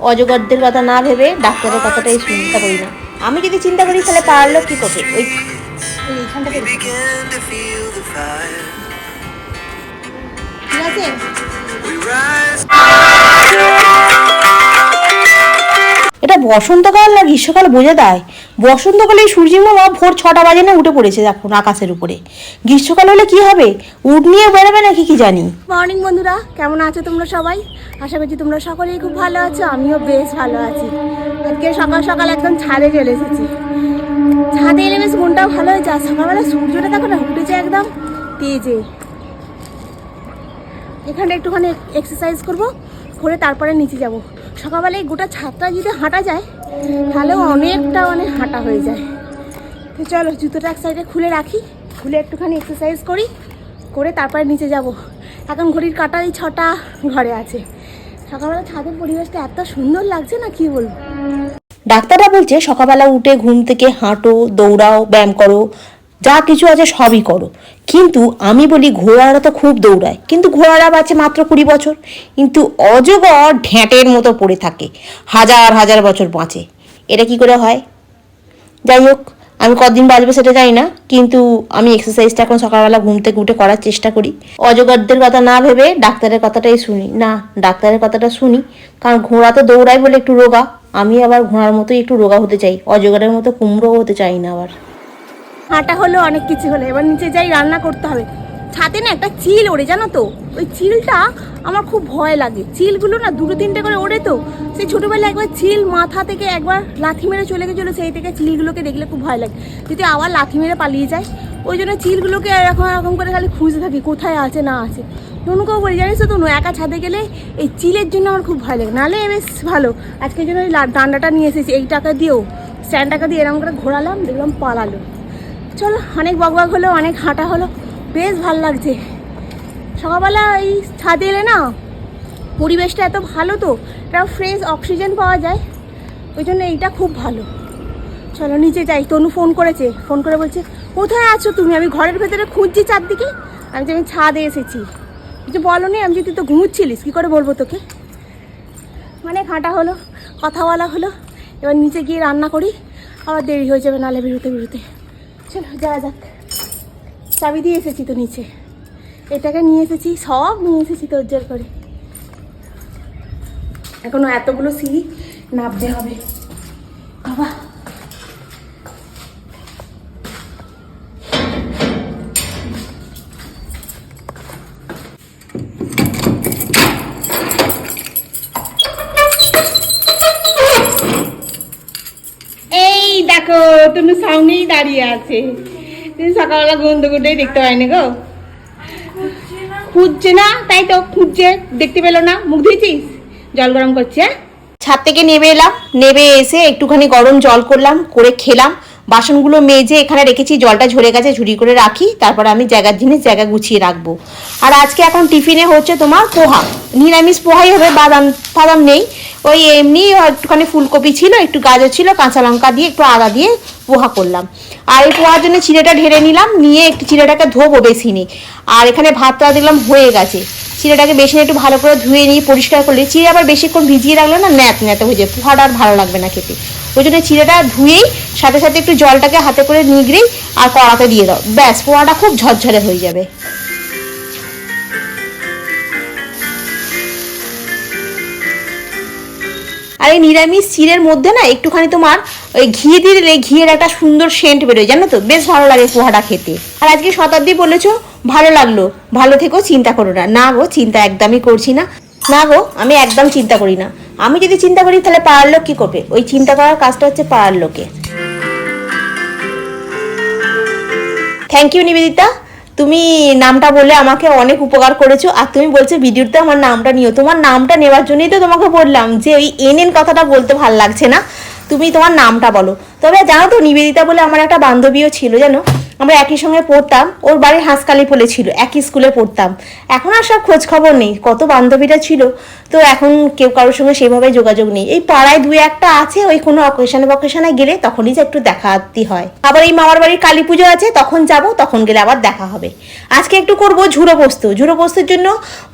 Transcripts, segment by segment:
অজগরদের কথা না ভেবে ডাক্তারের কথাটাই চিন্তা করি না। আমি যদি চিন্তা করি, তাহলে পারল কি করবে ওই ঠিক এইখানটা বসন্তকাল না গ্রীষ্মকাল বোঝা দেয় বসন্তকালে সূর্যি ভোর ছটা বাজে না উঠে পড়েছে এখন আকাশের উপরে। গ্রীষ্মকাল হলে কি হবে? উঠ নিয়ে বেরোবে নাকি কি জানি? মর্নিং বন্ধুরা, কেমন আছো তোমরা সবাই? আশা করছি তোমরা সকলেই খুব ভালো আছো, আমিও বেশ ভালো আছি। আজকে সকাল সকাল একদম ছাদে চলে এসেছি। ছাদে এলে বেশ মনটাও ভালো হয়েছে, আর সকালবেলা সূর্যটা দেখো না, উঠেছে একদম তেজে। এখানে একটুখানি এক্সারসাইজ করব, করে তারপরে নিচে যাব। সকালবেলা এই গোটা ছাদটা যদি হাঁটা যায়, তাহলে অনেকটা মানে হাঁটা হয়ে যায়। তো চলো জুতোটা এক সাইডে খুলে রাখি, খুলে একটুখানি এক্সারসাইজ করি, করে তারপরে নিচে যাব। এখন ঘড়ির কাটার এই ছটা, ঘরে আছে। সকালবেলা ছাদের পরিবেশটা এত সুন্দর লাগছে না, কি বলব? ডাক্তাররা বলছে সকালবেলা উঠে ঘুম থেকে হাঁটো, দৌড়াও, ব্যায়াম করো। যা কিছু আছে সবই করো। কিন্তু আমি বলি ঘোড়ারা তো খুব দৌড়ায়। কিন্তু ঘোড়ারা বাঁচে মাত্র কুড়ি বছর। কিন্তু অজগর ঢ্যাঁটের মতো পড়ে থাকে। হাজার হাজার বছর বাঁচে। এটা কি করে হয়? যাই হোক, আমি কদিন বাঁচবো সেটা জানি না। কিন্তু আমি এক্সারসাইজটা এখন সকালবেলা ঘুম থেকে উঠে করার চেষ্টা করি। অজগরদের কথা না ভেবে ডাক্তারের কথাটাই শুনি। না, ডাক্তারের কথাটা শুনি। কারণ ঘোড়া তো দৌড়ায় বলে একটু রোগা। আমি আবার ঘোড়ার মতোই একটু রোগা হতে চাই। অজগরের মতো কুমড়ো হতে চাই না আবার। হাঁটা হলো অনেক কিছু হলো। এবার নিচে যাই, রান্না করতে হবে। ছাদে না একটা চিল ওড়ে, জানো তো? ওই চিলটা আমার খুব ভয় লাগে। চিলগুলো না দুটো তিনটে করে ওড়ে তো। সেই ছোটোবেলায় একবার চিল মাথা থেকে একবার লাথি মেরে চলে গেছিল, সেই থেকে চিলগুলোকে দেখলে খুব ভয় লাগে। যদি আবার লাথি মেরে পালিয়ে যায়, ওই জন্য চিলগুলোকে এরকম এরকম করে খালি খুঁজতে থাকি, কোথায় আছে না আছে। তনুকেও বলি, জানিস তো তনু, একা ছাদে গেলে এই চিলের জন্য আমার খুব ভয় লাগে। নাহলে বেশ ভালো। আজকের জন্য ওই ডান্ডাটা নিয়ে এসেছি, এই টাকা দিয়েও, স্ট্যান্ড টাকা দিয়ে এরকম করে ঘোরালাম, দেখলাম পালালো। চলো, অনেক বকবক হলো, অনেক হাঁটা হলো। বেশ ভালো লাগছে। সকালবেলা এই ছাদে এলে না, পরিবেশটা এত ভালো তো, একটা ফ্রেশ অক্সিজেন পাওয়া যায়। ওই জন্য এইটা খুব ভালো। চলো, নিচে যাই। তনু ফোন করেছে। ফোন করে বলছে, কোথায় আছো তুমি? আমি ঘরের ভেতরে খুঁজছি চারদিকে। আমি যে আমি ছাদে এসেছি। কিছু বলো নি আমি যদি তো ঘুমুচ্ছিলিস, কী করে বলব তোকে? মানে হাঁটা হলো, কথা বলা হলো। এবার নিচে গিয়ে রান্না করি। আবার দেরি হয়ে যাবে, নালে বেরোতে বেরোতে। চলো, যাওয়া যাক। চাবি দিয়ে এসেছি তো নিচে। এটাকে নিয়ে এসেছি, সব নিয়ে এসেছি তোর জোর করে। এখনও এতগুলো সিঁড়ি নামতে হবে। বাবা দাঁড়িয়ে আছে। তুমি সকালবেলা গন্ধ গুন্ডেই দেখতে পাইনি গো। খুঁজছে না? তাই তো খুঁজছে দেখতে পেল না। মুখ ধুয়েছিস? জল গরম করছে হ্যাঁ? ছাদ থেকে নেমে এলাম। নেমে এসে একটুখানি গরম জল করলাম, করে খেলাম। বাসনগুলো মেজে এখানে রেখেছি, জলটা ঝরে গেছে, ঝুড়ি করে রাখি, তারপর আমি জায়গার জিনিস জায়গা গুছিয়ে রাখব। আর আজকে এখন টিফিনে হচ্ছে তোমার পোহা। নিরামিষ পোহাই হবে, বাদাম ফাদাম নেই। ওই এমনি একটুখানি ফুলকপি ছিল, একটু গাজর ছিল, কাঁচা লঙ্কা দিয়ে একটু আদা দিয়ে পোহা করলাম। আর এই পোহার জন্য চিড়েটা ঢেলে নিলাম, নিয়ে একটু চিড়েটাকে ধোবো বেসিনে। আর এখানে ভাতটা দেখলাম হয়ে গেছে। চিড়েটাকে বেশি একটু ভালো করে ধুয়ে নিয়ে পরিষ্কার করলে চিড়ে আবার বেশিক্ষণ ভিজিয়ে রাখলে না ন্যাত ন্যাত হয়ে যায়, পোহাটা আর ভালো লাগবে না খেতে। ওই জন্য চিড়েটা ধুয়েই সাথে সাথে একটু জলটাকে হাতে করে নিগড়েই আর কড়াতে দিয়ে দাও। ব্যাস পোহাটা খুব ঝরঝরে হয়ে যাবে। আর এই নিরামিষ চিড়ের মধ্যে না একটুখানি তোমার ওই ঘি দিলে ঘিয়ের একটা সুন্দর সেন্ট বেরোয়, জানো তো? বেশ ভালো লাগে পোহাটা খেতে। আর আজকে শতাব্দী বলেছ, ভালো লাগল। ভালো থেকেও চিন্তা করো না। না গো, চিন্তা একদমই করছি না। না গো, আমি একদম চিন্তা করি না। আমি যদি চিন্তা করি, তাহলে পাড়ার লোক কি করবে? ওই চিন্তা করার কাজটা হচ্ছে পাড়ার লোকে। Thank you Nivedita. তুমি নামটা বলে আমাকে অনেক উপকার করেছ, আর তুমি বলছো ভিডিওতে আমার নামটা নিও। তোমার নামটা নেওয়ার জন্যই তো তোমাকে বললাম যে ওই এন এন কথাটা বলতে ভালো লাগছে না। তুমি তোমার নামটা বলো। তবে জানো তো, নিবেদিতা বলে আমার একটা বান্ধবীও ছিল, জানো? আমরা একই সঙ্গে পড়তাম, ওর বাড়ি হাঁসকালি পোলে ছিল, একই স্কুলে পড়তাম। এখন আর সব খোঁজ খবর নেই, কত বান্ধবীরা ছিল। তো এখন কেউ কারোর সঙ্গে সেভাবে যোগাযোগ নেই। এই পাড়ায় দুই একটা আছে, ওই কোনো অকেশনে বকেশনে গেলে তখনই যে একটু দেখাতি হয়। আবার এই মামার বাড়ির কালী পুজো আছে, তখন যাব, তখন গেলে আবার দেখা হবে। আজকে একটু করব ঝুড়ো পোস্ত। ঝুড়ো পোস্তের জন্য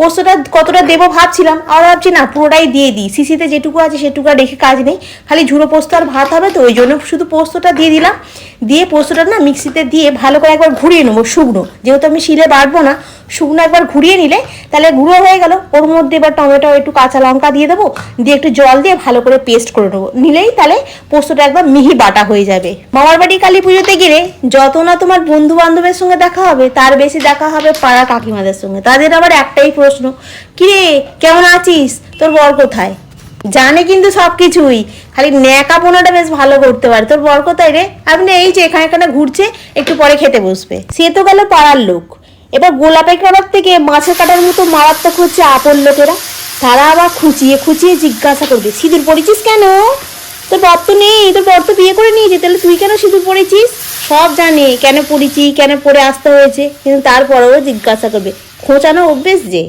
পোস্তটা কতটা দেবো ভাবছিলাম আর ভাবছি না, পুরোটাই দিয়ে দিই। সিসিতে যেটুকু আছে সেটুকু আর রেখে কাজ নেই। খালি ঝুড়ো পোস্ত আর ভাত হবে, তো ওই জন্য শুধু পোস্তটা দিয়ে দিলাম। দিয়ে পোস্তটা না মিক্সিতে দিয়ে ভালো করে একবার ঘুরিয়ে নেব, শুকনো। যেহেতু আমি শিলে বাটবো না, শুকনো একবার ঘুরিয়ে নিলে তাহলে গুঁড়ো হয়ে গেল। ওর মধ্যে এবার টমেটো, একটু কাঁচা লঙ্কা দিয়ে দেবো, দিয়ে একটু জল দিয়ে ভালো করে পেস্ট করে নেব। নিলেই তাহলে পোস্তটা একদম মিহি বাটা হয়ে যাবে। মামার বাড়ি কালী পুজোতে গেলে যত না তোমার বন্ধু বান্ধবের সঙ্গে দেখা হবে, তার বেশি দেখা হবে পাড়া কাকিমাদের সঙ্গে। তাদের আবার একটাই প্রশ্ন, কিরে, কেমন আছিস? তোর বর কোথায়? জানে কিন্তু সব কিছুই খালি ন্যাকাপোনাটা বেশ ভালো করতে পারে। তোর বর কোথায় রে? আপনি এই যে এখানে এখানে ঘুরছে, একটু পরে খেতে বসবে। সে তো গেল পাড়ার লোক। এবার গোলাপের কাটার থেকে মাছের কাটার মতো মারাত্মক হচ্ছে আপন লোকেরা। তারা আবার খুঁচিয়ে খুঁচিয়ে জিজ্ঞাসা করবে, সিঁদুর পড়েছিস কেন? তোর বর তো নেই, তোর বর তো বিয়ে করে নিয়েছে, তাহলে তুই কেন সিঁদুর পড়েছিস? সব জানে, কেন পড়েছি, কেন পড়ে আসতে হয়েছে। কিন্তু তারপরেও জিজ্ঞাসা করবে, খোঁচানো অভ্যেস যে?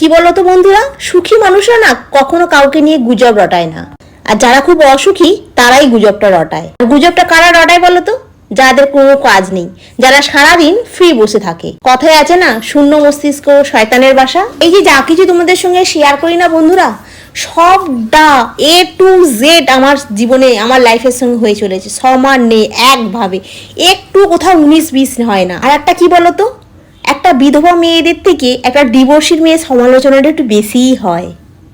কি বলো তো বন্ধুরা? সুখী মানুষরা না কখনো কাউকে নিয়ে গুজব রটায় না। আর যারা খুব অসুখী, তারাই গুজবটা রটায়। আর গুজবটা কারা রটায় বলো তো যাদের কোনো কাজ নেই। যারা সারাদিন ফ্রি বসে থাকে। কথায় আছে না, শূন্য মস্তিষ্ক শয়তানের বাসা। এই যে যা কিছু তোমাদের সঙ্গে শেয়ার করি না বন্ধুরা, সবটা এ টু জেড আমার জীবনে, আমার লাইফের সঙ্গে হয়ে চলেছে। সমানে, একভাবে। একটু কোথাও উনিশ বিশ হয় না। আর একটা কি বলো তো একটা বিধবা মেয়েদের থেকে একটা ডিভোর্সির মেয়ে সমালোচনাটা একটু বেশিই হয়।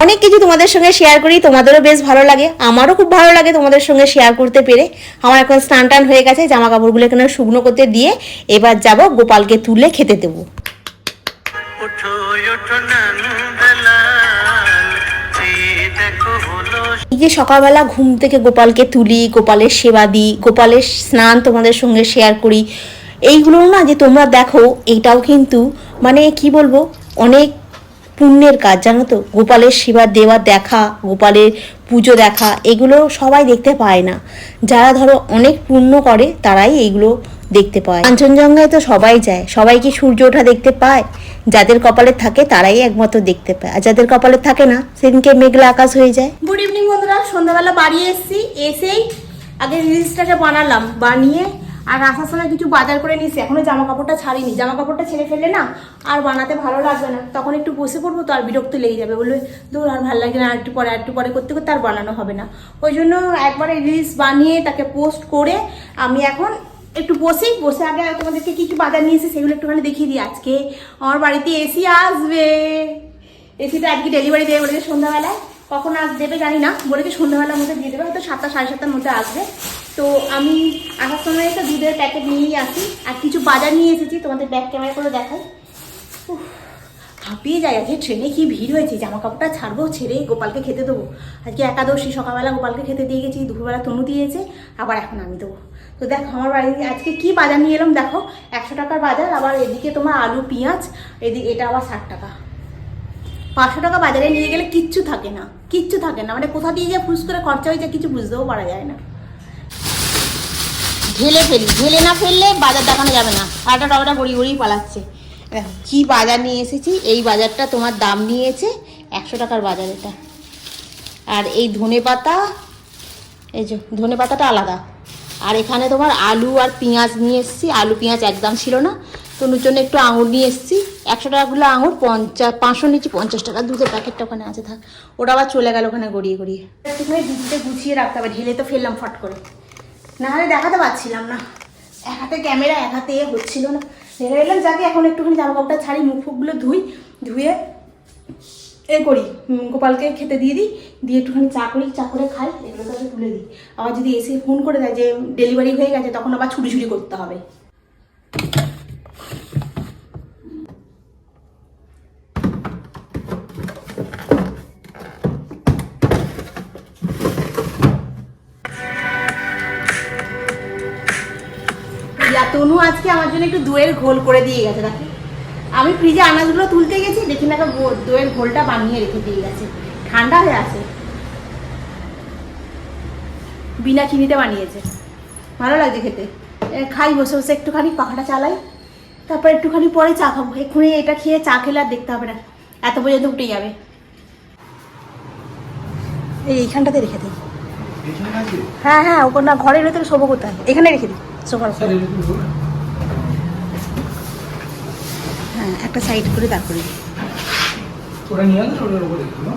অনেক কিছু তোমাদের সঙ্গে শেয়ার করি তোমাদেরও বেশ ভালো লাগে। আমারও খুব ভালো লাগে তোমাদের সঙ্গে শেয়ার করতে পেরে। আমার এখন স্নান টান হয়ে গেছে জামা কাপড়গুলো এখানে শুকনো করতে দিয়ে এবার যাব গোপালকে তুলে খেতে দেবো। এই যে সকালবেলা ঘুম থেকে গোপালকে তুলি গোপালের সেবা দিই গোপালের স্নান তোমাদের সঙ্গে শেয়ার করি। এইগুলো না যে তোমরা দেখো, এইটাও কিন্তু মানে কি বলব, অনেক পুণ্যের কাজ, জানো তো? গোপালের শিবার দেওয়া, দেখা, গোপালের পুজো দেখা, এগুলো সবাই দেখতে পায় না। যারা ধরো অনেক পুণ্য করে, তারাই এইগুলো দেখতে পায়। কাঞ্চনজঙ্ঘায় তো সবাই যায়। সবাই কি সূর্য ওঠা দেখতে পায়? যাদের কপালে থাকে, তারাই একমাত্র দেখতে পায়। আর যাদের কপালে থাকে না, সেদিনকে মেঘলা আকাশ হয়ে যায়। গুড ইভিনিং বন্ধুরা, সন্ধ্যাবেলা বাড়ি এসেছি। এসেই আগে রিলসটাকে বানালাম, বানিয়ে আর আসার সময় কিছু বাজার করে নিয়েছি, এখনও জামা কাপড়টা ছাড়িনি। জামা কাপড়টা ছেড়ে ফেললে না আর বানাতে ভালো লাগবে না। তখন একটু বসে পড়ব তো আর বিরক্ত লেগে যাবে। বলবে, দূর, আর ভালো লাগে না, আর একটু পরে, আর একটু পরে করতে করতে আর বানানো হবে না। ওই জন্য একবারে রিলস বানিয়ে তাকে পোস্ট করে আমি এখন একটু বসেই বসে আগে তোমাদেরকে কি কি বাজার নিয়েছি সেগুলো একটুখানি দেখিয়ে দিই। আজকে আমার বাড়িতে এসি আসবে। এসিটা আজকে ডেলিভারি দেবে বলেছে সন্ধ্যাবেলায়। কখন আস দেবে জানি না। বলেছে সন্ধ্যাবেলার মধ্যে দিয়ে দেবে। হয়তো সাতটা, সাড়ে সাতটার মধ্যে আসবে। তো আমি আসার সময় তো দুধের প্যাকেট নিয়েই আসি। আর কিছু বাজার নিয়ে এসেছি, তোমাদের ব্যাক ক্যামেরা করে দেখাই। হাঁপিয়ে যায় আজকে, ট্রেনে কি ভিড় হয়েছে? জামা কাপড়টা ছাড়বো, ছেড়ে গোপালকে খেতে দেবো। আজকে একাদশী, সকালবেলা গোপালকে খেতে দিয়ে গেছি, দুপুরবেলা তনু দিয়েছে, আবার এখন আমি দেবো। তো দেখো, আমার বাড়িতে আজকে কি বাজার নিয়ে এলাম দেখো, একশো টাকার বাজার, আবার এদিকে তোমার আলু, পেঁয়াজ এদিকে এটা আবার ষাট টাকা। পাঁচশো টাকা বাজারে নিয়ে গেলে কিচ্ছু থাকে না, কিচ্ছু থাকে না। মানে কোথা দিয়ে যে ফুস করে খরচা হয়ে যায় কিছু বুঝতেও পারা যায় না। ঢেলে ফেলি, ঢেলে না ফেললে বাজার দেখানো যাবে না। আটা টবাটা গড়িয়ে গড়িয়ে পালাচ্ছে। দেখো কি বাজার নিয়ে এসেছি? এই বাজারটা তোমার দাম নিয়েছে একশো টাকার বাজার এটা। আর এই ধনে পাতা, এই যে ধনে পাতাটা আলাদা। আর এখানে তোমার আলু আর পেঁয়াজ নিয়ে এসেছি। আলু পেঁয়াজ একদম ছিল না। তনুর জন্য একটু আঙুর নিয়ে এসেছি। একশো টাকাগুলো আঙুর পঞ্চাশ পাঁচশো নিচে পঞ্চাশ টাকা। দুধের প্যাকেটটা ওখানে আছে, থাক। ওটা আবার চলে গেল ওখানে গড়িয়ে গড়িয়ে। দুধটা গুছিয়ে রাখতে হবে। ঢেলে তো ফেললাম ফট করে। না হলে দেখাতে পারছিলাম না। এক হাতে ক্যামেরা, এক হাতে হচ্ছিল না। ঢেলে এলাম যাকে এখন একটুখানি জামা কাপড়টা ছাড়ি মুখ ফুকগুলো ধুই, ধুয়ে এ করি। গোপালকে খেতে দিয়ে দিই, দিয়ে একটুখানি চা করি, চা করে খাই এগুলো তাকে তুলে দিই। আবার যদি এসে ফোন করে দেয় যে ডেলিভারি হয়ে গেছে, তখন আবার ছুটি ছুটি করতে হবে। আজকে আমার জন্য একটু দইয়ের ঘোল করে দিয়ে গেছে দেখো। আমি ফ্রিজে আনাজগুলো তুলতে গেছি দেখি না দইয়ের ঘোলটা বানিয়ে রেখে দিয়ে গেছে। ঠান্ডা হয়ে আছে। বিনা চিনিতে বানিয়েছে। ভালো লাগছে খেতে। খাই বসে বসে একটুখানি পাখাটা চালাই। তারপর একটুখানি পরে চা খাব। এক্ষুনি এটা খেয়ে চা খেলে আর দেখতে হবে না। এত পর্যন্ত উঠে যাবে। এই এইখানটাতে রেখে দিই হ্যাঁ হ্যাঁ ওপর না ঘরের ভেতরে শোবো কোথায়? এখানে রেখে দিই সোফার উপর হ্যাঁ একটা সাইড করে দাঁড় করে দিই ওটা একটু, না?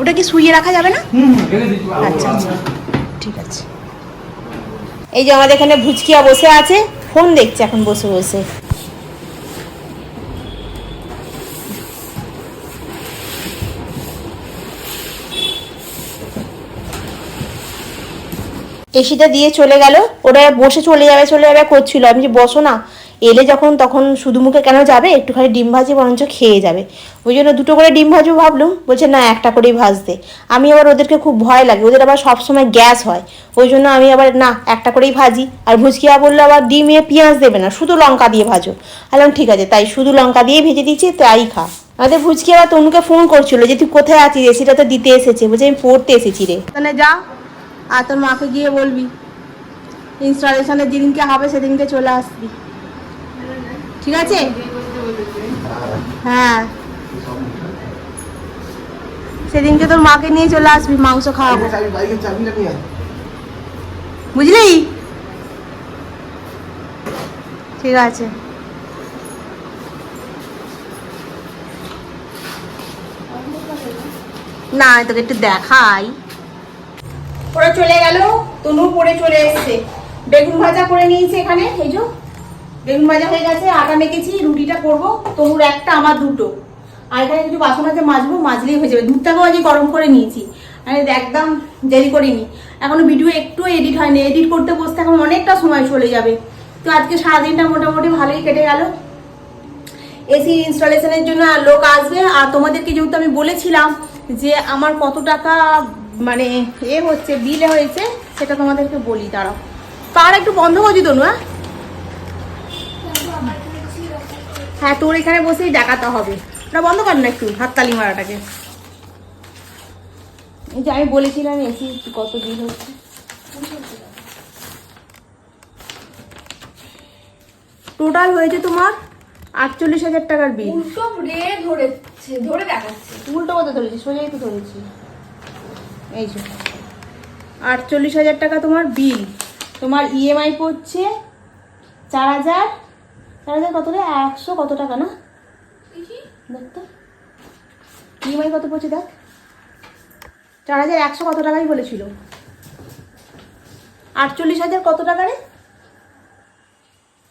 ওটা কি শুয়ে রাখা যাবে না? হুম, হুম, রেখে দিচ্ছি। আচ্ছা আচ্ছা। ঠিক আছে। এই যে আমাদের এখানে ভুচকিয়া বসে আছে। ফোন দেখছে এখন বসে বসে। এসিটা দিয়ে চলে গেল। ওরা বসে চলে যাবে চলে যাবে করছিল। আমি যে বসো না। এলে যখন, তখন শুধু মুখে কেন যাবে? একটুখানি ডিম ভাজি বরঞ্চ খেয়ে যাবে। ওই জন্য দুটো করে ডিম ভাজবো ভাবলুম। বলছে, না, একটা করেই ভাজতে। আমি আবার ওদেরকে খুব ভয় লাগে। ওদের আবার সবসময় গ্যাস হয়। ওই জন্য আমি আবার, না, একটা করেই ভাজি। আর ভুজকিয়া বলল, আবার ডিমে পেঁয়াজ দেবে না, শুধু লঙ্কা দিয়ে ভাজো। বললাম, ঠিক আছে, তাই শুধু লঙ্কা দিয়ে ভেজে দিচ্ছি, তাই খা। আমাদের ভুজকি আবার তনুকে ফোন করছিল যে, তুই কোথায় আছিস? এসিটা তো দিতে এসেছে। বলছে, আমি পড়তে এসেছি রে। যা আর তোর মাকে গিয়ে বলবি। ইনস্টলেশনের যেদিনকে হবে সেদিনকে চলে আসবি। ঠিক আছে? হ্যাঁ। সেদিনকে তোর মাকে নিয়ে চলে আসবি, মাংস খাওয়াবো। বুঝলি? ঠিক আছে। না তোকে একটু দেখাই। ওরা চলে গেল, তনু পরে চলে এসেছে। বেগুন ভাজা করে নিয়েছে এখানে, এই যে। বেগুন ভাজা হয়ে গেছে, আটা মেখেছি, রুটিটা করব, তনুর একটা, আমার দুটো। আর এখানে কিছু বাসন আছে, মাজবো, মাজলেই হয়ে যাবে। দুধটাকেও আজকে গরম করে নিয়েছি। মানে একদম দেরি করিনি। এখনও ভিডিও একটু এডিট হয়নি। এডিট করতে বসতে এখন অনেকটা সময় চলে যাবে। তো আজকে সারাদিনটা মোটামুটি ভালোই কেটে গেল। এসি ইনস্টলেশনের জন্য লোক আসবে। আর তোমাদেরকে যেহেতু আমি বলেছিলাম যে আমার কত টাকা মানে এ হচ্ছে বিলে হয়েছে সেটা তোমাদেরকে বলি দাঁড়াও। তার একটু বন্ধ করছি তো হ্যাঁ? হ্যাঁ তোর এখানে বসেই দেখাতে হবে। ওটা বন্ধ কর না একটু হাততালি মারাটাকে। এই যে আমি বলেছিলাম এসি কত বিল হচ্ছে? টোটাল হয়েছে তোমার আটচল্লিশ হাজার টাকার বিল। উল্টো রে ধরেছে ধরে দেখাচ্ছে। উল্টো কথা ধরেছি সোজাই তো ধরেছি এই যে। আটচল্লিশ হাজার টাকা তোমার বিল তোমার ইএমআই পড়ছে চার হাজার চার হাজার কত রে? একশো কত টাকা না? দেখ। তো। ইএমআই কত পড়ছে দেখ? চার হাজার একশো কত টাকাই বলেছিল। আটচল্লিশ হাজার কত টাকা রে?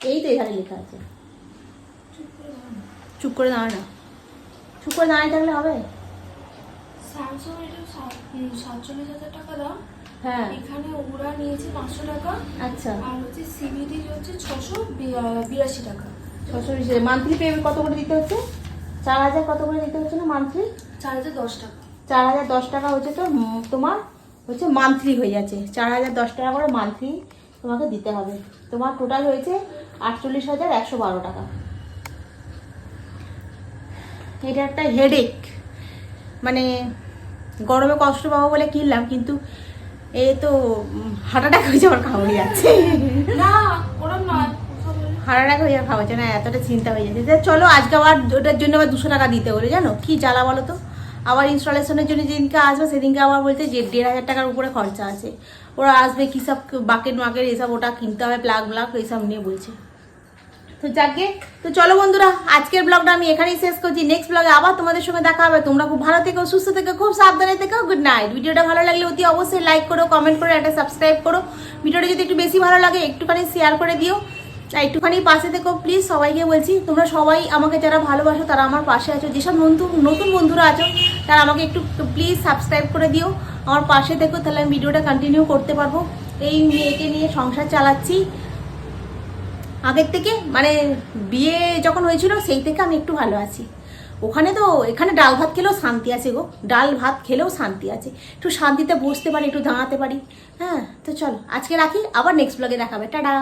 এই তো এখানে লেখা আছে। চুপ করে দাঁড়া না। চুপ করে দাঁড়িয়ে থাকলে হবে? স্যামসাং এটা সাত- সাতচল্লিশ হাজার টাকা দাম। হ্যাঁ। এখানে ওরা নিয়েছে পাঁচশো টাকা। আচ্ছা। আর হচ্ছে সিবিডি হচ্ছে ছশো বিরাশি টাকা। ছশো মান্থলি পে কত করে দিতে হচ্ছে? চার হাজার কত করে দিতে হচ্ছে না মান্থলি চার হাজার দশ টাকা। চার হাজার দশ টাকা হচ্ছে তো তোমার হচ্ছে মান্থলি হয়ে যাচ্ছে। চার হাজার দশ টাকা করে মান্থলি তোমাকে দিতে হবে। তোমার টোটাল হয়েছে আটচল্লিশ হাজার একশো বারো টাকা। এটা একটা হেডেক মানে গরমে কষ্ট পাবো বলে কিনলাম কিন্তু এ তো হার্ট অ্যাটাক হয়ে যাওয়ার কামড়ে যাচ্ছে। না ওরম নয় ওসব হার্ট অ্যাটাক হয়ে যাওয়ার খাওয়াচ্ছে না এতটা চিন্তা হয়ে যাচ্ছে। চলো আজকে আবার ওটার জন্য আবার দুশো টাকা দিতে হলো জানো? কি জ্বালা বলো তো? আবার ইনস্টলেশনের জন্য যেদিনকে আসবে সেদিনকে আবার বলতে যে দেড় হাজার টাকার উপরে খরচা আছে। ওরা আসবে কী সব বাকেট মাকেট এসব ওটা কিনতে হবে প্লাগ ব্লাগ এইসব নিয়ে বলছে। তো যাকে, তো চলো বন্ধুরা, আজকের ব্লগটা আমি এখানেই শেষ করছি। নেক্সট ব্লগে আবার তোমাদের সঙ্গে দেখা হবে। তোমরা খুব ভালো থেকো, সুস্থ থেকো, খুব সাবধানে থেকো। গুড নাইট ভিডিওটা ভালো লাগলে অতি অবশ্যই লাইক করো কমেন্ট করো একটা সাবস্ক্রাইব করো। ভিডিওটা যদি একটু বেশি ভালো লাগে, একটুখানি শেয়ার করে দিও। একটুখানি পাশে থেকো প্লিজ সবাইকে বলছি, তোমরা সবাই আমাকে যারা ভালোবাসো, তারা আমার পাশে আছো। যেসব নতুন নতুন বন্ধুরা আছো, তারা আমাকে একটু প্লিজ সাবস্ক্রাইব করে দিও। আমার পাশে থেকো, তাহলে আমি ভিডিওটা কন্টিনিউ করতে পারব। এই মেয়েকে নিয়ে সংসার চালাচ্ছি। আগের থেকে মানে বিয়ে যখন হয়েছিল, সেই থেকে আমি একটু ভালো আছি। ওখানে তো, এখানে ডাল ভাত খেলেও শান্তি আছে গো। ডাল ভাত খেলেও শান্তি আছে। একটু শান্তিতে বসতে পারি, একটু দাঁড়াতে পারি। হ্যাঁ তো চলো, আজকে রাখি, আবার নেক্সট ব্লগে দেখাবে। টাটা!